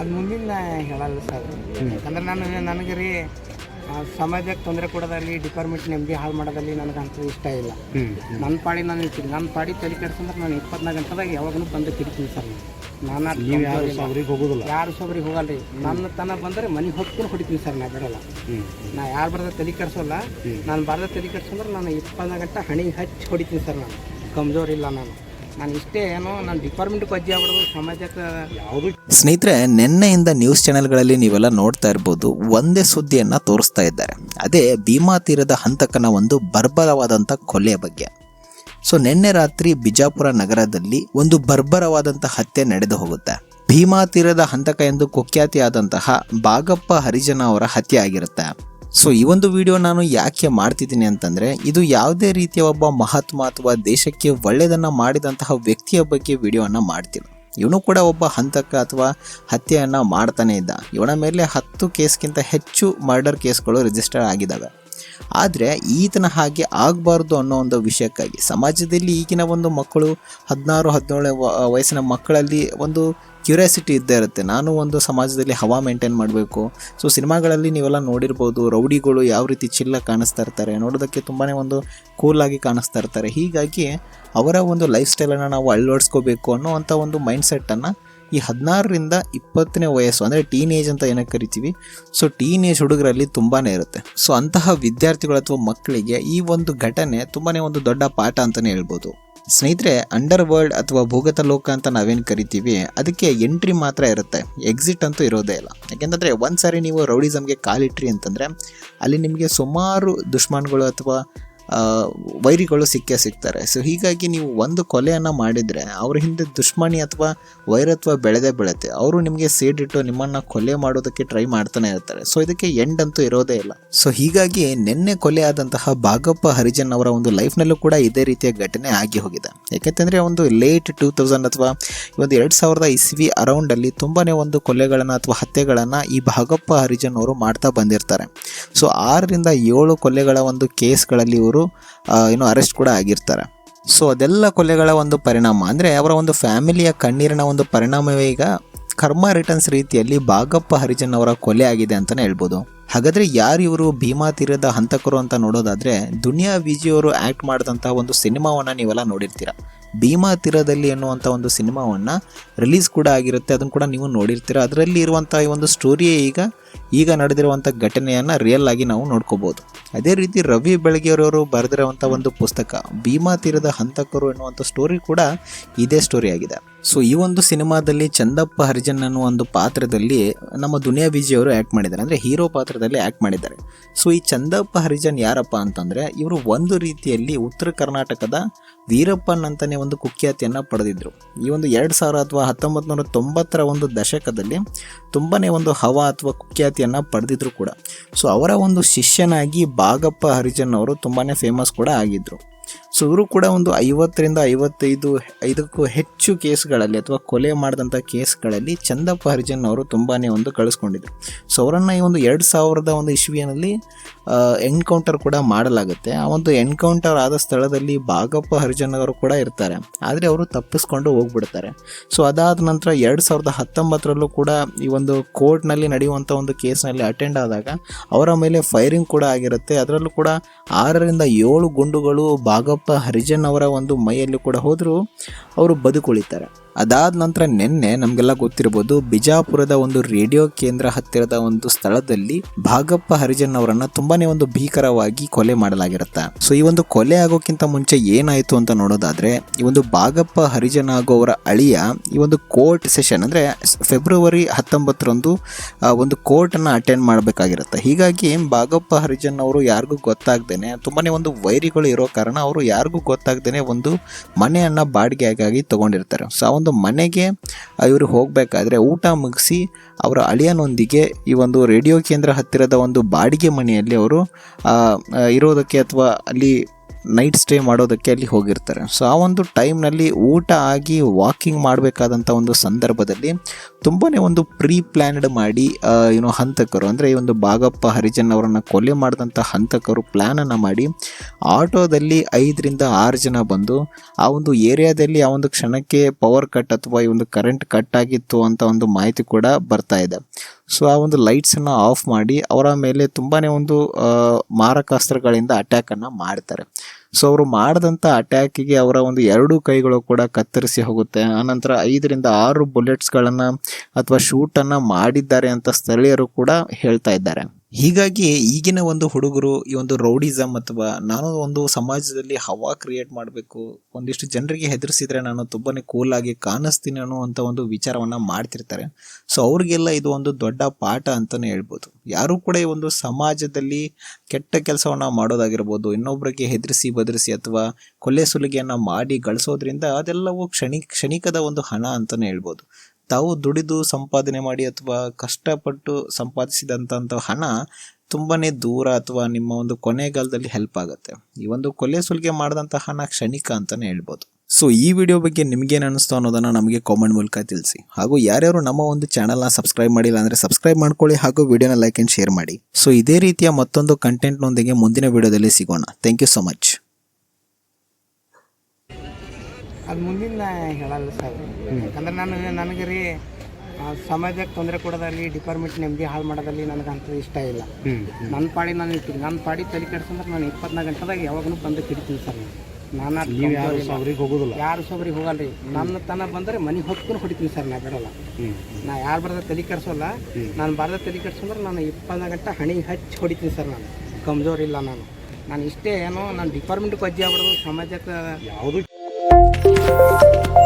ಅದು ಮುಂದಿನ ಹೇಳಲ್ಲ ಸರ್. ಯಾಕಂದ್ರೆ ನಾನು ನನಗೆ ರೀ ಸಮಾಜಕ್ಕೆ ತೊಂದರೆ ಕೊಡೋದಲ್ಲಿ ಡಿಪಾರ್ಟ್ಮೆಂಟ್ ನೆಮ್ಮದಿ ಹಾಳು ಮಾಡೋದಲ್ಲಿ ನನಗಂತೂ ಇಷ್ಟ ಇಲ್ಲ. ನನ್ನ ಪಾಡಿ ನಾನು ಇರ್ತೀನಿ ನನ್ನ ಪಾಡಿ ತಲೆ ಕೆಡ್ಸಂದ್ರೆ ನಾನು ಇಪ್ಪತ್ನಾಲ್ಕು ಗಂಟೆದಾಗ ಯಾವಾಗಲೂ ಬಂದು ಕಿಡ್ತೀನಿ ಸರ್. ನಾನು ಯಾರು ಹೋಗೋದಿಲ್ಲ? ಯಾರು ಸೊಬ್ರಿಗೆ ರೀ. ನನ್ನ ತನ ಬಂದರೆ ಮನೆ ಹೊತ್ಕೊಂಡು ಹೊಡಿತೀನಿ ಸರ್ ನಾ ಬಿಡಲ್ಲ ನಾ ಯಾರು ಬರ್ದ ತಲೆ ಕೆಡ್ಸೋಲ್ಲ. ನಾನು ಬರ್ದ ತಲೆ ಕೆಡ್ಸಂದ್ರೆ ನಾನು ಇಪ್ಪತ್ನಾಲ್ಕು ಗಂಟೆ ಹಣಿಗೆ ಹಚ್ಚಿ ಹೊಡಿತೀನಿ ಸರ್ ನಾನು. ಕಮ್ಜೋರಿಲ್ಲ ನಾನು. ನಾನು ಇಷ್ಟೇ ಏನೋ ನಾನು ಡಿಪಾರ್ಟ್ಮೆಂಟ್ಗೆ ಅಜ್ಜಿ ಆಗ್ಬಿಡೋದು ಸಮಾಜಕ್ಕೆ ಯಾವುದು ಸ್ನೇಹಿತರೆ ನಿನ್ನೆಯಿಂದ ನ್ಯೂಸ್ ಚಾನೆಲ್ಗಳಲ್ಲಿ ನೀವೆಲ್ಲ ನೋಡ್ತಾ ಇರ್ಬೋದು ಒಂದೇ ಸುದ್ದಿಯನ್ನು ತೋರಿಸ್ತಾ ಇದ್ದಾರೆ. ಅದೇ ಭೀಮಾ ತೀರದ ಹಂತಕನ ಒಂದು ಬರ್ಬರವಾದಂಥ ಕೊಲೆಯ ಬಗ್ಗೆ. ಸೊ ನಿನ್ನೆ ರಾತ್ರಿ ಬಿಜಾಪುರ ನಗರದಲ್ಲಿ ಒಂದು ಬರ್ಬರವಾದಂಥ ಹತ್ಯೆ ನಡೆದು ಹೋಗುತ್ತೆ. ಭೀಮಾ ತೀರದ ಹಂತಕ ಎಂದು ಕುಖ್ಯಾತಿಯಾದಂತಹ ಬಾಗಪ್ಪ ಹರಿಜನ ಅವರ ಹತ್ಯೆ ಆಗಿರುತ್ತೆ. ಸೊ ಈ ಒಂದು ವಿಡಿಯೋ ನಾನು ಯಾಕೆ ಮಾಡ್ತಿದ್ದೀನಿ ಅಂತಂದ್ರೆ, ಇದು ಯಾವುದೇ ರೀತಿಯ ಒಬ್ಬ ಮಹಾತ್ಮ ಅಥವಾ ದೇಶಕ್ಕೆ ಒಳ್ಳೆಯದನ್ನು ಮಾಡಿದಂತಹ ವ್ಯಕ್ತಿಯ ಬಗ್ಗೆ ವಿಡಿಯೋನ ಮಾಡ್ತಿಲ್ಲ ಇವನು ಕೂಡ ಒಬ್ಬ ಹಂತಕ ಅಥವಾ ಹತ್ಯೆಯನ್ನು ಮಾಡ್ತಾನೆ ಇದ್ದ. ಇವನ ಮೇಲೆ ಹತ್ತು ಕೇಸ್ಗಿಂತ ಹೆಚ್ಚು ಮರ್ಡರ್ ಕೇಸ್ಗಳು ರಿಜಿಸ್ಟರ್ ಆಗಿದ್ದಾವೆ. ಆದರೆ ಈತನ ಹಾಗೆ ಆಗಬಾರ್ದು ಅನ್ನೋ ಒಂದು ವಿಷಯಕ್ಕಾಗಿ. ಸಮಾಜದಲ್ಲಿ ಈಗಿನ ಒಂದು ಮಕ್ಕಳು ಹದಿನಾರು, ಹದಿನೇಳು ವಯಸ್ಸಿನ ಮಕ್ಕಳಲ್ಲಿ ಒಂದು ಕ್ಯೂರಿಯಾಸಿಟಿ ಇದ್ದೇ ಇರುತ್ತೆ. ನಾನು ಒಂದು ಸಮಾಜದಲ್ಲಿ ಹವಾ ಮೇಂಟೈನ್ ಮಾಡಬೇಕು. ಸೊ ಸಿನಿಮಾಗಳಲ್ಲಿ ನೀವೆಲ್ಲ ನೋಡಿರ್ಬೋದು, ರೌಡಿಗಳು ಯಾವ ರೀತಿ ಚಿಲ್ಲ ಕಾಣಿಸ್ತಾ ಇರ್ತಾರೆ, ನೋಡೋದಕ್ಕೆ ತುಂಬಾ ಒಂದು ಕೂಲಾಗಿ ಕಾಣಿಸ್ತಾ ಇರ್ತಾರೆ. ಹೀಗಾಗಿ ಅವರ ಒಂದು ಲೈಫ್ ಸ್ಟೈಲನ್ನು ನಾವು ಅಳವಡಿಸ್ಕೋಬೇಕು ಅನ್ನೋವಂಥ ಒಂದು ಮೈಂಡ್ಸೆಟ್ಟನ್ನು ಈ ಹದಿನಾರರಿಂದ ಇಪ್ಪತ್ತನೇ ವಯಸ್ಸು, ಅಂದರೆ ಟೀನೇಜ್ ಅಂತ ಏನಕ್ಕೆ ಕರಿತೀವಿ? ಸೊ, ಟೀನೇಜ್ ಹುಡುಗರಲ್ಲಿ ತುಂಬಾ ಇರುತ್ತೆ. ಸೊ, ಅಂತಹ ವಿದ್ಯಾರ್ಥಿಗಳು ಅಥವಾ ಮಕ್ಕಳಿಗೆ ಈ ಒಂದು ಘಟನೆ ತುಂಬಾ ಒಂದು ದೊಡ್ಡ ಪಾಠ ಅಂತಲೇ ಹೇಳ್ಬೋದು. ಸ್ನೇಹಿತರೆ ಅಂಡರ್ ವರ್ಲ್ಡ್ ಅಥವಾ ಭೂಗತ ಲೋಕ ಅಂತ ನಾವೇನು ಕರಿತೀವಿ, ಅದಕ್ಕೆ ಎಂಟ್ರಿ ಮಾತ್ರ ಇರುತ್ತೆ. ಎಕ್ಸಿಟ್ ಅಂತೂ ಇರೋದೇ ಇಲ್ಲ. ಯಾಕೆಂತಂದರೆ ಒಂದು ಸಾರಿ ನೀವು ರೌಡಿಸಮ್ಗೆ ಕಾಲಿಟ್ರಿ ಅಂತಂದರೆ, ಅಲ್ಲಿ ನಿಮಗೆ ಸುಮಾರು ದುಶ್ಮನ್ಗಳು ಅಥವಾ ವೈರಿಗಳು ಸಿಕ್ಕೇ ಸಿಗ್ತಾರೆ. ಸೊ ಹೀಗಾಗಿ ನೀವು ಒಂದು ಕೊಲೆಯನ್ನು ಮಾಡಿದರೆ ಅವ್ರ ಹಿಂದೆ ದುಷ್ಮಣಿ ಅಥವಾ ವೈರತ್ವ ಬೆಳೆದೇ ಬೆಳೆಯುತ್ತೆ ಅವರು ನಿಮಗೆ ಸೇಡಿಟ್ಟು ನಿಮ್ಮನ್ನು ಕೊಲೆ ಮಾಡೋದಕ್ಕೆ ಟ್ರೈ ಮಾಡ್ತಾನೆ ಇರ್ತಾರೆ. ಸೊ ಇದಕ್ಕೆ ಎಂಡ್ ಅಂತೂ ಇರೋದೇ ಇಲ್ಲ. ಸೊ ಹೀಗಾಗಿ ನಿನ್ನೆ ಕೊಲೆ ಆದಂತಹ ಭಾಗಪ್ಪ ಹರಿಜನ್ ಅವರ ಒಂದು ಲೈಫ್ನಲ್ಲೂ ಕೂಡ ಇದೇ ರೀತಿಯ ಘಟನೆ ಆಗಿ ಹೋಗಿದೆ. ಯಾಕೆಂತಂದರೆ ಒಂದು ಲೇಟ್ ಟೂ ತೌಸಂಡ್ ಅಥವಾ ಒಂದು ಎರಡು ಸಾವಿರದ ಇಸ್ವಿ ಅರೌಂಡಲ್ಲಿ ತುಂಬಾ ಒಂದು ಕೊಲೆಗಳನ್ನು ಅಥವಾ ಹತ್ಯೆಗಳನ್ನು ಈ ಭಾಗಪ್ಪ ಹರಿಜನ್ ಅವರು ಮಾಡ್ತಾ ಬಂದಿರ್ತಾರೆ. ಸೊ ಆರರಿಂದ ಏಳು ಕೊಲೆಗಳ ಒಂದು ಕೇಸ್ಗಳಲ್ಲಿ ಇವರು ಆ, ಏನು ಅರೆಸ್ಟ್ ಕೂಡ ಆಗಿರ್ತಾರೆ. ಸೊ ಅದೆಲ್ಲ ಕೊಲೆಗಳ ಒಂದು ಪರಿಣಾಮ. ಅಂದರೆ ಅವರ ಒಂದು ಫ್ಯಾಮಿಲಿಯ ಕಣ್ಣೀರಿನ ಒಂದು ಪರಿಣಾಮವೇ ಈಗ ಕರ್ಮ ರಿಟರ್ನ್ಸ್ ರೀತಿಯಲ್ಲಿ ಭಾಗಪ್ಪ ಹರಿಜನ್ ಅವರ ಕೊಲೆ ಆಗಿದೆ ಅಂತಲೇ ಹೇಳ್ಬೋದು. ಹಾಗಾದರೆ ಯಾರು ಇವರು ಭೀಮಾ ತೀರದ ಹಂತಕರು ಅಂತ ನೋಡೋದಾದರೆ ದುನಿಯಾ ವಿಜಿಯವರು ಆ್ಯಕ್ಟ್ ಮಾಡಿದಂಥ ಒಂದು ಸಿನಿಮಾವನ್ನು ನೀವೆಲ್ಲ ನೋಡಿರ್ತೀರ. ಭೀಮಾ ತೀರದಲ್ಲಿ ಎನ್ನುವಂಥ ಒಂದು ಸಿನಿಮಾವನ್ನು ರಿಲೀಸ್ ಕೂಡ ಆಗಿರುತ್ತೆ. ಅದನ್ನು ಕೂಡ ನೀವು ನೋಡಿರ್ತೀರ. ಅದರಲ್ಲಿ ಇರುವಂಥ ಈ ಒಂದು ಸ್ಟೋರಿಯೇ ಈಗ ಈಗ ನಡೆದಿರುವಂಥ ಘಟನೆಯನ್ನು ರಿಯಲ್ ಆಗಿ ನಾವು ನೋಡ್ಕೋಬೋದು. ಅದೇ ರೀತಿ ರವಿ ಬೆಳಗೆರವರು ಬರೆದಿರುವಂಥ ಒಂದು ಪುಸ್ತಕ, ಭೀಮಾ ತೀರದ ಹಂತಕರು ಎನ್ನುವಂಥ ಸ್ಟೋರಿ ಕೂಡ ಇದೇ ಸ್ಟೋರಿ ಆಗಿದೆ. ಸೊ ಈ ಒಂದು ಸಿನಿಮಾದಲ್ಲಿ ಚಂದಪ್ಪ ಹರಿಜನ್ ಅನ್ನೋ ಒಂದು ಪಾತ್ರದಲ್ಲಿ ನಮ್ಮ ದುನಿಯಾ ವಿಜಯ್ ಅವರು ಆ್ಯಕ್ಟ್ ಮಾಡಿದ್ದಾರೆ. ಅಂದರೆ ಹೀರೋ ಪಾತ್ರದಲ್ಲಿ ಆ್ಯಕ್ಟ್ ಮಾಡಿದ್ದಾರೆ. ಸೊ ಈ ಚಂದಪ್ಪ ಹರಿಜನ್ ಯಾರಪ್ಪ ಅಂತಂದರೆ ಇವರು ಒಂದು ರೀತಿಯಲ್ಲಿ ಉತ್ತರ ಕರ್ನಾಟಕದ ವೀರಪ್ಪನ್ ಅಂತಲೇ ಒಂದು ಕುಖ್ಯಾತಿಯನ್ನು ಪಡೆದಿದ್ದರು ಈ ಒಂದು ಎರಡು ಸಾವಿರ ಅಥವಾ ಹತ್ತೊಂಬತ್ತು ನೂರ ತೊಂಬತ್ತರ ಒಂದು ದಶಕದಲ್ಲಿ ತುಂಬಾ ಒಂದು ಹವಾ ಅಥವಾ ಕುಖ್ಯಾತಿಯನ್ನು ಪಡೆದಿದ್ರು ಕೂಡ. ಸೊ ಅವರ ಒಂದು ಶಿಷ್ಯನಾಗಿ ಬಾಗಪ್ಪ ಹರಿಜನ್ ಅವರು ತುಂಬಾ ಫೇಮಸ್ ಕೂಡ ಆಗಿದ್ದರು ಸೊ ಇವರು ಕೂಡ ಒಂದು ಐವತ್ತರಿಂದ ಐವತ್ತೈದು, ಐದಕ್ಕೂ ಹೆಚ್ಚು ಕೇಸ್ಗಳಲ್ಲಿ ಅಥವಾ ಕೊಲೆ ಮಾಡಿದಂಥ ಕೇಸ್ಗಳಲ್ಲಿ ಚಂದಪ್ಪ ಹರಿಜನ್ ಅವರು ತುಂಬಾ ಒಂದು ಕಳಿಸ್ಕೊಂಡಿದ್ರು. ಸೊ ಅವರನ್ನು ಈ ಒಂದು ಎರಡು ಸಾವಿರದ ಒಂದು ಇಸ್ವಿಯಲ್ಲಿ ಎನ್ಕೌಂಟರ್ ಕೂಡ ಮಾಡಲಾಗುತ್ತೆ. ಆ ಒಂದು ಎನ್ಕೌಂಟರ್ ಆದ ಸ್ಥಳದಲ್ಲಿ ಭಾಗಪ್ಪ ಹರಿಜನ್ ಅವರು ಕೂಡ ಇರ್ತಾರೆ. ಆದರೆ ಅವರು ತಪ್ಪಿಸ್ಕೊಂಡು ಹೋಗ್ಬಿಡ್ತಾರೆ. ಸೊ, ಅದಾದ ನಂತರ ಎರಡು ಸಾವಿರದ ಹತ್ತೊಂಬತ್ತರಲ್ಲೂ ಕೂಡ ಈ ಒಂದು ಕೋರ್ಟ್ನಲ್ಲಿ ನಡೆಯುವಂಥ ಒಂದು ಕೇಸ್ನಲ್ಲಿ ಅಟೆಂಡ್ ಆದಾಗ ಅವರ ಮೇಲೆ ಫೈರಿಂಗ್ ಕೂಡ ಆಗಿರುತ್ತೆ. ಅದರಲ್ಲೂ ಕೂಡ ಆರರಿಂದ ಏಳು ಗುಂಡುಗಳು ಬಾಗಪ್ಪ ಹರಿಜನ್ ಅವರ ಒಂದು ಮೈಯಲ್ಲಿ ಕೂಡ ಹೋದರೂ ಅವರು ಬದುಕುಳಿತಾರೆ. ಅದಾದ ನಂತರ ನಿನ್ನೆ ನಮಗೆಲ್ಲ ಗೊತ್ತಿರಬಹುದು ಬಿಜಾಪುರದ ಒಂದು ರೇಡಿಯೋ ಕೇಂದ್ರ ಹತ್ತಿರದ ಒಂದು ಸ್ಥಳದಲ್ಲಿ ಭಾಗಪ್ಪ ಹರಿಜನ್ ಅವರನ್ನ ತುಂಬಾನೇ ಒಂದು ಭೀಕರವಾಗಿ ಕೊಲೆ ಮಾಡಲಾಗಿರುತ್ತೆ. ಸೊ ಈ ಒಂದು ಕೊಲೆ ಆಗೋಕ್ಕಿಂತ ಮುಂಚೆ ಏನಾಯಿತು ಅಂತ ನೋಡೋದಾದ್ರೆ, ಈ ಒಂದು ಭಾಗಪ್ಪ ಹರಿಜನ್ ಆಗೋವರ ಅಳಿಯ ಈ ಒಂದು ಕೋರ್ಟ್ ಸೆಷನ್ ಅಂದ್ರೆ ಫೆಬ್ರವರಿ ಹತ್ತೊಂಬತ್ತರಂದು ಒಂದು ಒಂದು ಅನ್ನ ಅಟೆಂಡ್ ಮಾಡಬೇಕಾಗಿರುತ್ತೆ. ಹೀಗಾಗಿ ಭಾಗಪ್ಪ ಹರಿಜನ್ ಅವರು ಯಾರಿಗೂ ಗೊತ್ತಾಗ್ದೇನೆ, ತುಂಬಾನೇ ಒಂದು ವೈರಿಗಳು ಇರೋ ಕಾರಣ ಅವರು ಯಾರಿಗೂ ಗೊತ್ತಾಗ್ದೇನೆ ಒಂದು ಮನೆಯನ್ನ ಬಾಡಿಗೆಗಾಗಿ ತಗೊಂಡಿರ್ತಾರೆ. ಸೊ ಒಂದು ಮನೆಗೆ ಇವರು ಹೋಗಬೇಕಾದ್ರೆ ಊಟ ಮುಗಿಸಿ ಅವರ ಅಳಿಯನೊಂದಿಗೆ ಈ ಒಂದು ರೇಡಿಯೋ ಕೇಂದ್ರ ಹತ್ತಿರದ ಒಂದು ಬಾಡಿಗೆ ಮನೆಯಲ್ಲಿ ಅವರು ಇರೋದಕ್ಕೆ ಅಥವಾ ಅಲ್ಲಿ ನೈಟ್ ಸ್ಟೇ ಮಾಡೋದಕ್ಕೆ ಅಲ್ಲಿ ಹೋಗಿರ್ತಾರೆ. ಸೊ ಆ ಒಂದು ಟೈಮ್ನಲ್ಲಿ ಊಟ ಆಗಿ ವಾಕಿಂಗ್ ಮಾಡಬೇಕಾದಂಥ ಒಂದು ಸಂದರ್ಭದಲ್ಲಿ ತುಂಬಾ ಒಂದು ಪ್ರೀ ಪ್ಲ್ಯಾನ್ಡ್ ಮಾಡಿ ಏನೋ ಹಂತಕರು, ಅಂದರೆ ಈ ಒಂದು ಬಾಗಪ್ಪ ಹರಿಜನ್ ಅವರನ್ನು ಕೊಲೆ ಮಾಡಿದಂಥ ಹಂತಕರು ಪ್ಲ್ಯಾನನ್ನು ಮಾಡಿ ಆಟೋದಲ್ಲಿ ಐದರಿಂದ ಆರು ಜನ ಬಂದು ಆ ಒಂದು ಏರಿಯಾದಲ್ಲಿ ಆ ಒಂದು ಕ್ಷಣಕ್ಕೆ ಪವರ್ ಕಟ್ ಅಥವಾ ಈ ಒಂದು ಕರೆಂಟ್ ಕಟ್ ಆಗಿತ್ತು ಅಂತ ಒಂದು ಮಾಹಿತಿ ಕೂಡ ಬರ್ತಾ ಇದೆ. ಸೊ ಆ ಒಂದು ಲೈಟ್ಸನ್ನು ಆಫ್ ಮಾಡಿ ಅವರ ಮೇಲೆ ತುಂಬಾ ಒಂದು ಮಾರಕಾಸ್ತ್ರಗಳಿಂದ ಅಟ್ಯಾಕನ್ನು ಮಾಡ್ತಾರೆ. ಸೊ ಅವರು ಮಾಡಿದಂಥ ಅಟ್ಯಾಕಿಗೆ ಅವರ ಒಂದು ಎರಡು ಕೈಗಳು ಕೂಡ ಕತ್ತರಿಸಿ ಹೋಗುತ್ತೆ. ಆನಂತರ ಐದರಿಂದ ಆರು ಬುಲೆಟ್ಸ್ಗಳನ್ನು ಅಥವಾ ಶೂಟನ್ನು ಮಾಡಿದ್ದಾರೆ ಅಂತ ಸ್ಥಳೀಯರು ಕೂಡ ಹೇಳ್ತಾ ಇದ್ದಾರೆ. ಹೀಗಾಗಿ ಈಗಿನ ಒಂದು ಹುಡುಗರು, ಈ ಒಂದು ರೌಡಿಸಮ್ ಅಥವಾ ನಾನು ಒಂದು ಸಮಾಜದಲ್ಲಿ ಹವಾ ಕ್ರಿಯೇಟ್ ಮಾಡಬೇಕು, ಒಂದಿಷ್ಟು ಜನರಿಗೆ ಹೆದರಿಸಿದ್ರೆ ನಾನು ತುಂಬಾನೇ ಕೂಲ್ ಆಗಿ ಕಾಣಿಸ್ತೀನಿ ಅನ್ನುವಂಥ ಒಂದು ವಿಚಾರವನ್ನ ಮಾಡ್ತಿರ್ತಾರೆ. ಸೊ ಅವ್ರಿಗೆಲ್ಲ ಇದು ಒಂದು ದೊಡ್ಡ ಪಾಠ ಅಂತಾನೆ ಹೇಳ್ಬೋದು. ಯಾರು ಕೂಡ ಈ ಒಂದು ಸಮಾಜದಲ್ಲಿ ಕೆಟ್ಟ ಕೆಲಸವನ್ನ ಮಾಡೋದಾಗಿರ್ಬೋದು ಇನ್ನೊಬ್ಬರಿಗೆ ಹೆದರಿಸಿ ಬದರಿಸಿ ಅಥವಾ ಕೊಲೆ ಸುಲಿಗೆಯನ್ನು ಮಾಡಿ ಗಳಿಸೋದ್ರಿಂದ ಅದೆಲ್ಲವೂ ಕ್ಷಣಿ, ಕ್ಷಣಿಕದ ಒಂದು ಹಣ ಅಂತಾನೆ ಹೇಳ್ಬೋದು. ತಾವು ದುಡಿದು ಸಂಪಾದನೆ ಮಾಡಿ ಅಥವಾ ಕಷ್ಟಪಟ್ಟು ಸಂಪಾದಿಸಿದಂಥ ಹಣ ತುಂಬಾ ದೂರ ಅಥವಾ ನಿಮ್ಮ ಒಂದು ಕೊನೆಗಾಲದಲ್ಲಿ ಹೆಲ್ಪ್ ಆಗುತ್ತೆ. ಈ ಒಂದು ಕೊಲೆ ಸುಲಿಗೆ ಮಾಡಿದಂಥ ಹಣ ಕ್ಷಣಿಕ ಅಂತಲೇ ಹೇಳ್ಬೋದು. ಸೊ ಈ ವಿಡಿಯೋ ಬಗ್ಗೆ ನಿಮಗೇನು ಅನಿಸ್ತು ಅನ್ನೋದನ್ನು ನಮಗೆ ಕಾಮೆಂಟ್ ಮೂಲಕ ತಿಳಿಸಿ. ಹಾಗೂ ಯಾರ್ಯಾರು ನಮ್ಮ ಒಂದು ಚಾನಲ್ನ ಸಬ್ಸ್ಕ್ರೈಬ್ ಮಾಡಿಲ್ಲ ಅಂದರೆ ಸಬ್ಸ್ಕ್ರೈಬ್ ಮಾಡ್ಕೊಳ್ಳಿ ಹಾಗೂ ವಿಡಿಯೋನ ಲೈಕ್ ಆ್ಯಂಡ್ ಶೇರ್ ಮಾಡಿ. ಸೊ ಇದೇ ರೀತಿಯ ಮತ್ತೊಂದು ಕಂಟೆಂಟ್ನೊಂದಿಗೆ ಮುಂದಿನ ವಿಡಿಯೋದಲ್ಲಿ ಸಿಗೋಣ. ಥ್ಯಾಂಕ್ ಯು ಸೊ ಮಚ್ ಅದು ಮುಂದಿನ ಹೇಳಲ್ಲ ಸರ್ ಯಾಕಂದ್ರೆ ನಾನು ನನಗೆ ರೀ ಸಮಾಜಕ್ಕೆ ತೊಂದರೆ ಕೊಡೋದಲ್ಲಿ ಡಿಪಾರ್ಟ್ಮೆಂಟ್ ನೆಮ್ಮದಿ ಹಾಳು ಮಾಡೋದಲ್ಲಿ ನನಗೆ ಅಂತ ಇಷ್ಟ ಇಲ್ಲ. ನನ್ನ ಪಾಡಿ ನಾನು ಇರ್ತೀನಿ ನನ್ನ ಪಾಡಿ ತಲೆ ಕೆಡ್ಸಂದ್ರೆ ನಾನು ಇಪ್ಪತ್ನಾಲ್ಕು ಗಂಟೆದಾಗ ಯಾವಾಗಲೂ ಬಂದು ಕಿಡ್ತೀನಿ ಸರ್ ನಾನು. ನೀವು ಯಾರು ಸೊಬ್ರಿಗೆ ಹೋಗೋದಿಲ್ಲ. ಯಾರು ಸೊಬ್ರಿಗೆ ಹೋಗಲ್ರಿ. ನನ್ನ ತನ ಬಂದರೆ ಮನೆ ಹೊತ್ಕೊಂಡು ಹೊಡಿತೀನಿ ಸರ್ ನಾ ಬಿಡಲ್ಲ. ನಾ ಯಾರು ಬರ್ದ ತಲೆ ಕೆಡ್ಸೋಲ್ಲ. ನಾನು ಬರ್ದ ತಲೆ ಕೆಡ್ಸಂದ್ರೆ ನಾನು ಇಪ್ಪತ್ನಾಲ್ಕು ಗಂಟೆ ಹಣಿ ಹಚ್ಚಿ ಹೊಡಿತೀನಿ ಸರ್ ನಾನು. ಕಮ್ಜೋರಿಲ್ಲ ನಾನು. ನಾನು ಇಷ್ಟೇ ಏನೋ ನಾನು ಡಿಪಾರ್ಟ್ಮೆಂಟ್ಗೆ ಅಜ್ಜಿ ಆಗ್ಬಿಡೋದು ಸಮಾಜಕ್ಕೆ ಯಾವುದು Thank you.